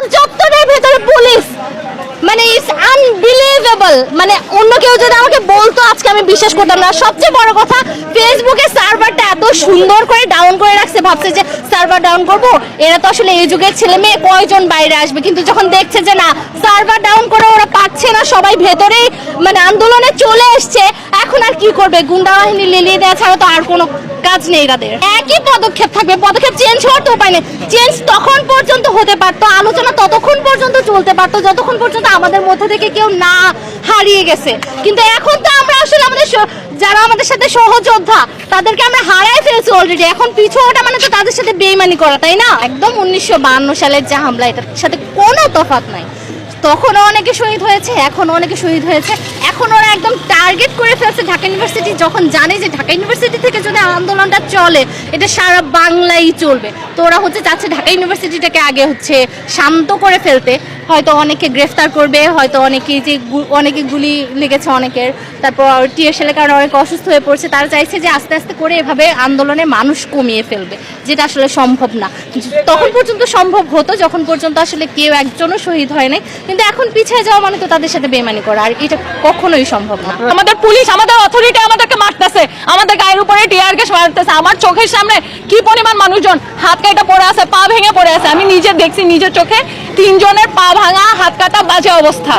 সদর চত্বরের ভেতরে পুলিশ। মানে ইটস আনবিলিভেবল মানে অন্য কেউ যদি আমাকে বলতো, আজকে আমি বিশ্বাস করতাম না। সবচেয়ে বড় কথা ফেসবুকে সার্ভারটা এত সুন্দর করে ডাউন করে রাখছে, ভাবছে যে সার্ভার ডাউন করব। এরা তো আসলে এই যুগের ছেলে মেয়ে, কয়জন বাইরে আসবে? কিন্তু যখন দেখছে যে না সার্ভার ডাউন করে ওরা পাচ্ছে না, সবাই ভেতরেই মানে আন্দোলনে চলে এসছে। এখন আর কি করবে? গুন্ডা বাহিনী লিলিয়ে দেওয়া ছাড়া তো আর কোনো কাজ নেই তাদের একই পদক্ষেপ থাকবে, পদক্ষেপ চেঞ্জ হওয়ার তো উপায় নেই। চেঞ্জ তখন পর্যন্ত হতে পারতো, আলোচনা ততক্ষণ পর্যন্ত চলতে পারতো, যতক্ষণ পর্যন্ত আমাদের মধ্যে থেকে কেউ না হারিয়ে গেছে। কিন্তু এখন তো আমরা আসলে আমাদের যারা আমাদের সাথে সহযোদ্ধা, তাদেরকে আমরা হারাই ফেলছি অলরেডি এখন পিছু ওটা মানে তো তাদের সাথে বেইমানি করা, তাই না? একদম উনিশশো সালের যে হামলা, এটার সাথে কোনো তফাৎ নাই। তখনও অনেকে শহীদ হয়েছে, এখনও অনেকে শহীদ হয়েছে। এখন ওরা একদম টার্গেট করে ফেলছে ঢাকা ইউনিভার্সিটি যখন জানে যে ঢাকা ইউনিভার্সিটি থেকে যদি আন্দোলনটা চলে, এটা সারা বাংলাই চলবে। তো ওরা হচ্ছে চাচ্ছে ঢাকা ইউনিভার্সিটিটাকে আগে হচ্ছে শান্ত করে ফেলতে। হয়তো অনেকে গ্রেফতার করবে, হয়তো অনেকে যে অনেকে গুলি লেগেছে অনেকের, তারপর টিএসএলের কারণে অনেকে অসুস্থ হয়ে পড়ছে, তারা চাইছে যে আস্তে আস্তে করে এভাবে আন্দোলনে মানুষ কমিয়ে ফেলবে, যেটা আসলে সম্ভব না। তখন পর্যন্ত সম্ভব হতো, যখন পর্যন্ত আসলে কেউ একজনও শহীদ হয় নাই। কিন্তু এখন পিছিয়ে যাওয়া মানে তো তাদের সাথে বেমানি করা, আর এটা কখনোই সম্ভব না। আমাদের পুলিশ, আমাদের অথরিটি আমাদেরকে মারতেছে, আমাদের গায়ের উপরে টিয়ার গ্যাস মারতেছে আমার চোখের সামনে কি পরিমাণ মানুষজন হাত কাটা পড়ে আছে, পা ভেঙে পড়ে আছে, আমি নিজে দেখছি নিজের চোখে তিনজনের পা ভাঙা, হাত কাটা বাজে অবস্থা।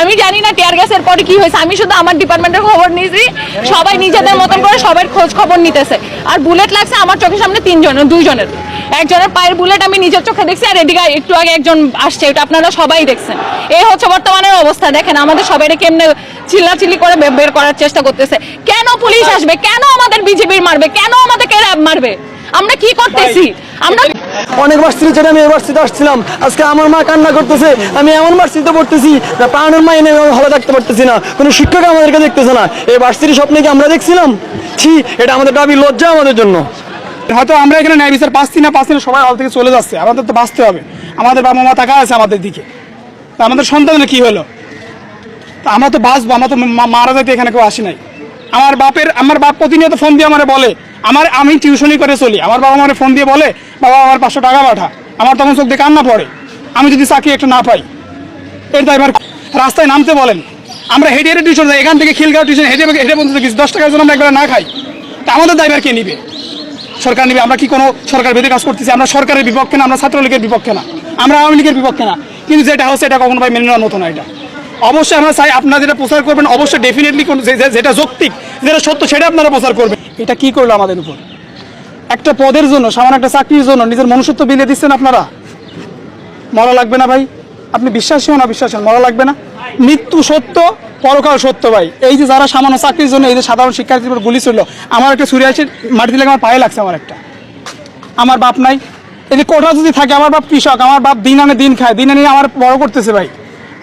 আমি জানি না টিয়ার গ্যাসের পরে কি হয়েছে, আমি শুধু আমার ডিপার্টমেন্টের খবর নিয়েছি, সবাই নিজেদের মতন করে সবার খোঁজ খবর নিতেছে, আর বুলেট লাগছে আমার চোখের সামনে তিনজনের, দুইজনের। একজনের পায়ের বুলেট আমি নিজের চোখে দেখছি আর এদিকে একটু আগে একজন আসছে এটা আপনারা সবাই দেখছেন। এই হচ্ছে বর্তমানের অবস্থা দেখেন আমাদের সবাই কেমনে চিল্লাচিল্লি করে বের করার চেষ্টা করতেছে। কেন পুলিশ আসবে? কেন আমাদের বিজেপির মারবে? কেন আমাদেরকে র্যাব মারবে? আমরা কি করতেছি? আমরা অনেক ভার্সিটি ছেড়ে আমি এই ভার্সিটিতে আসছিলাম। আজকে আমার মা কান্না করতেছে আমি এমন ভার্সিটিতে পড়তেছি না প্রাণের মা এনে আমি হলে থাকতে পারতেছি না কোনো শিক্ষক আমাদেরকে দেখতেছে না। এই ভার্সিটি স্বপ্নে কি আমরা দেখছিলাম? ছি এটা আমাদের দাবি লজ্জা আমাদের জন্য। হয়তো আমরা এখানে ন্যায় বিচার পাচ্ছি না পাচ্ছি না, সবাই হল থেকে চলে যাচ্ছে। আমাদের তো বাঁচতে হবে। আমাদের বাবা মা টাকা আছে আমাদের দিকে। আমাদের সন্তানের কি হলো? আমরা তো বাঁচবো, আমরা তো মারা যাইতে এখানে কেউ আসি নাই। আমার বাপের, আমার বাপ প্রতিনিয়ত ফোন দিয়ে আমার বলে, আমার, আমি টিউশনই করে চলি। আমার বাবা আমার ফোন দিয়ে বলে, বাবা, আমার পাঁচশো টাকা পাঠা। আমার তখন চোখ দিয়ে কান্না পড়ে। আমি যদি চাকরি একটা না পাই, এর ড্রাইভার রাস্তায় নামতে বলেন, আমরা হেঁটে হেঁটে টিউশন যাই, এখান থেকে খিলগাঁও টিউশন হেঁটে হেঁটে পর্যন্ত গেছি দশ টাকার জন্য আমরা একবার না খাই। তা আমাদের ড্রাইভার কে নিবে? সরকার নেবে, আমরা কি কোনো সরকার ভেদে কাজ করতেছি? আমরা সরকারের বিপক্ষে না, আমরা ছাত্রলীগের বিপক্ষে না, আমরা আওয়ামী লীগের বিপক্ষে না। কিন্তু যেটা হচ্ছে, এটা কখনো ভাই মেনে নেওয়ার মতো না এটা। অবশ্যই আমরা চাই আপনারা যেটা প্রচার করবেন, অবশ্যই ডেফিনেটলি কোনো যেটা যৌক্তিক, যেটা সত্য, সেটা আপনারা প্রচার করবেন। এটা কি করল আমাদের উপর? একটা পদের জন্য, সামান্য একটা চাকরির জন্য নিজের মনুষ্যত্ব বিলিয়ে দিচ্ছেন আপনারা? মরা লাগবে না ভাই? আপনি বিশ্বাসী হন, অবিশ্বাসী হন, মরা লাগবে না? মৃত্যু সত্য পরকাল সত্য ভাই। এই যে যারা সামান্য চাকরির জন্য এই যে সাধারণ শিক্ষার্থীর গুলি ছিল, আমার একটা ছুরি আছে, মাটি দিলে আমার পায়ে লাগছে আমার একটা। আমার বাপ নাই। এই যে কোঠা যদি থাকে, আমার বাপ কৃষক, আমার বাপ দিন আনে দিন খায়, দিন আনে আমার বড় করতেছে ভাই।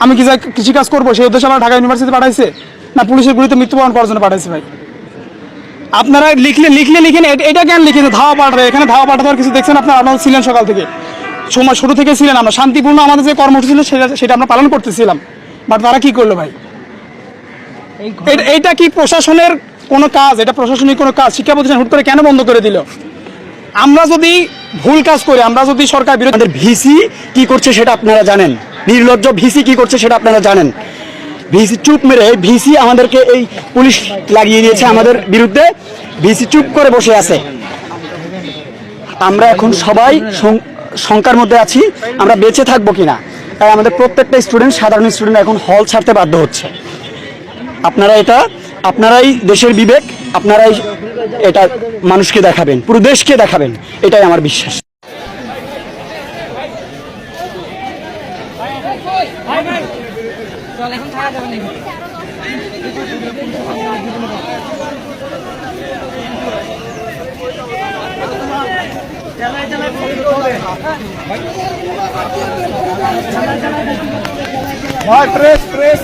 আমি কি কৃষিকাজ করব, সেই উদ্দেশ্যে আমার ঢাকা ইউনিভার্সিটি পাঠাইছে, না পুলিশের গুলিতে মৃত্যুবরণ করার জন্য পাঠাইছে ভাই। আপনারা লিখলে লিখলে লিখেন এটা কেন লিখেন ধাওয়া পাঠাবে এখানে ধাওয়া পাঠাতে আর কিছু দেখছেন আপনারা? আপনারা ছিলেন সকাল থেকে। সময় শুরু থেকে ছিলেন আমরা। শান্তিপূর্ণ আমাদের যে কর্মসূচি ছিল, সেটা সেটা আমরা পালন করতেছিলাম। বাট তারা কী করল ভাই? এইটা কি প্রশাসনের কোনো কাজ? এটা প্রশাসনিক কোনো কাজ? শিক্ষা প্রতিষ্ঠান হুট করে কেন বন্ধ করে দিল? আমরা যদি ভুল কাজ করি, আমরা যদি সরকার বিরোধী ভিসি কি করছে সেটা আপনারা জানেন। নির্লজ্জ ভিসি কি করছে সেটা আপনারা জানেন। ভিসি চুপ মেরে ভিসি আমাদেরকে এই পুলিশ লাগিয়ে দিয়েছে আমাদের বিরুদ্ধে। ভিসি চুপ করে বসে আছে। আমরা এখন সবাই শঙ্কার মধ্যে আছি। আমরা বেঁচে থাকব কিনা? তাই আমাদের প্রত্যেকটা স্টুডেন্ট, সাধারণ স্টুডেন্ট এখন হল ছাড়তে বাধ্য হচ্ছে। আপনারা এটা, আপনারাই দেশের বিবেক, আপনারাই এটা মানুষকে দেখাবেন, পুরো দেশকে দেখাবেন, এটাই আমার বিশ্বাস। Press press